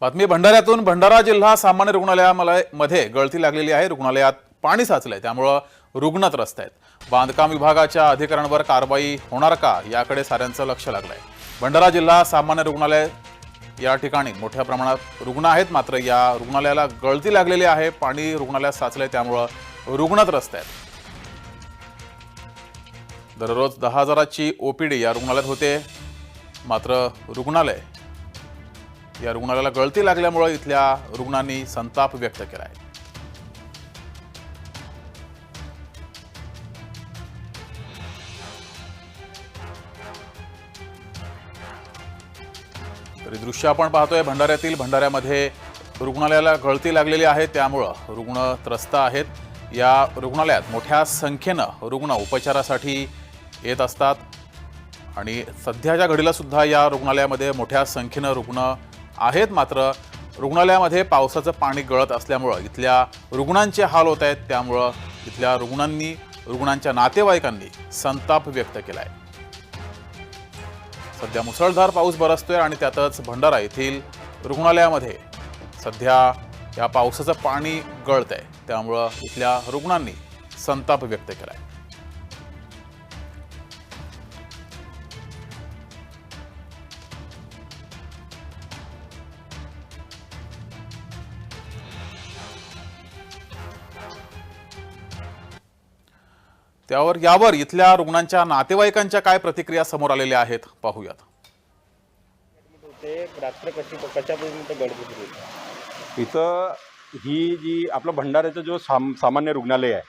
बातमी भंडाऱ्यातून. भंडारा जिल्हा सामान्य रुग्णालयामध्ये गळती लागलेली आहे. रुग्णालयात पाणी साचलंय. त्यामुळं रुग्ण त्रस्त आहेत बांधकाम विभागाच्या अधिकाऱ्यांवर कारवाई होणार का? याकडे साऱ्यांचं लक्ष लागलंय. भंडारा जिल्हा सामान्य रुग्णालय या ठिकाणी मोठ्या प्रमाणात रुग्ण आहेत. मात्र या रुग्णालयाला गळती लागलेली आहे. पाणी रुग्णालयात साचलंय. त्यामुळं रुग्ण त्रस्त आहेत दररोज दहा हजाराची ओपीडी या रुग्णालयात होते. मात्र रुग्णालय या रुग्णालयाला गळती लागल्यामुळे इथल्या रुग्णांनी संताप व्यक्त केला आहे. तरी दृश्य आपण पाहतोय भंडाऱ्यातील भंडाऱ्यामध्ये रुग्णालयाला गळती लागलेली आहे. त्यामुळं रुग्ण त्रस्त आहेत. या रुग्णालयात मोठ्या संख्येनं रुग्ण उपचारासाठी येत असतात. आणि सध्याच्या घडीला सुद्धा या रुग्णालयामध्ये मोठ्या संख्येनं रुग्ण आहेत मात्र रुग्णालयामध्ये पावसाचं पाणी गळत असल्यामुळं इथल्या रुग्णांचे हाल होत आहेत. त्यामुळं इथल्या रुग्णांनी रुग्णांच्या नातेवाईकांनी संताप व्यक्त केला आहे सध्या मुसळधार पाऊस बरसतोय आणि त्यातच भंडारा येथील रुग्णालयामध्ये सध्या या पावसाचं पाणी गळत आहे त्यामुळं इथल्या रुग्णांनी संताप व्यक्त केला आहे त्यावर यावर इथल्या रुग्णांच्या नातेवाईकांच्या काय प्रतिक्रिया समोर आलेल्या आहेत पाहूयात. इथं ही जी आपलं भंडाऱ्याचं जो साम सामान्य रुग्णालय आहे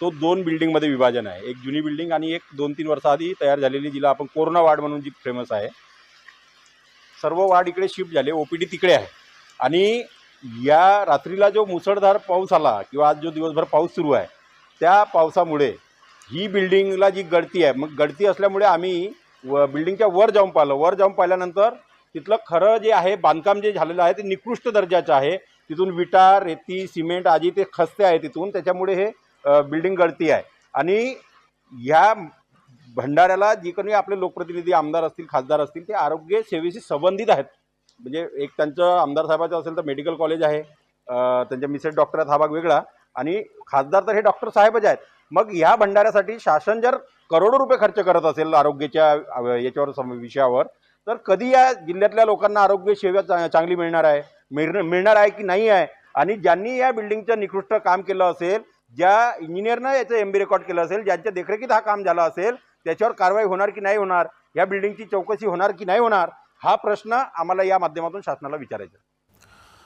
तो दोन बिल्डिंगमध्ये विभाजन आहे. एक जुनी बिल्डिंग आणि एक दोन तीन वर्षाआधी तयार झालेली जिला आपण कोरोना वार्ड म्हणून जी फेमस आहे. सर्व वार्ड इकडे शिफ्ट झाले ओ पी डी तिकडे आहे. आणि या रात्रीला जो मुसळधार पाऊस आला किंवा आज जो दिवसभर पाऊस सुरू आहे त्या पावसामुळे ही बिल्डिंगला जी गळती आहे मग गळती असल्यामुळे आम्ही व बिल्डिंगच्या वर जाऊन पाहिलं. वर जाऊन पाहिल्यानंतर तिथलं खरं जे आहे बांधकाम जे झालेलं आहे ते निकृष्ट दर्जाचं आहे. तिथून विटा रेती सिमेंट आजी ते खस्ते आहे तिथून. त्याच्यामुळे हे बिल्डिंग गळती आहे. आणि ह्या भंडाऱ्याला जी कोणी आपले लोकप्रतिनिधी आमदार असतील खासदार असतील ते आरोग्य सेवेशी संबंधित आहेत. म्हणजे एक त्यांचं आमदार साहेबाचं असेल तर मेडिकल कॉलेज आहे त्यांच्या मिसेस डॉक्टर हा भाग वेगळा. आणि खासदार तर हे डॉक्टर साहेबच आहेत. मग ह्या भंडाऱ्यासाठी शासन जर करोडो रुपये खर्च करत असेल आरोग्याच्या याच्यावर सम- विषयावर तर कधी या जिल्ह्यातल्या लोकांना आरोग्य सेवा चा- चांगली मिळणार आहे? मिळणं मिळणार आहे की नाही आहे? आणि ज्यांनी या बिल्डिंगचं निकृष्ट काम केलं असेल ज्या इंजिनियरनं याचं एम बी रेकॉर्ड केलं असेल ज्यांच्या देखरेखीत हा काम झालं असेल त्याच्यावर कारवाई होणार की नाही होणार? या बिल्डिंगची चौकशी होणार की नाही होणार? हा प्रश्न आम्हाला या माध्यमातून शासनाला विचारायचा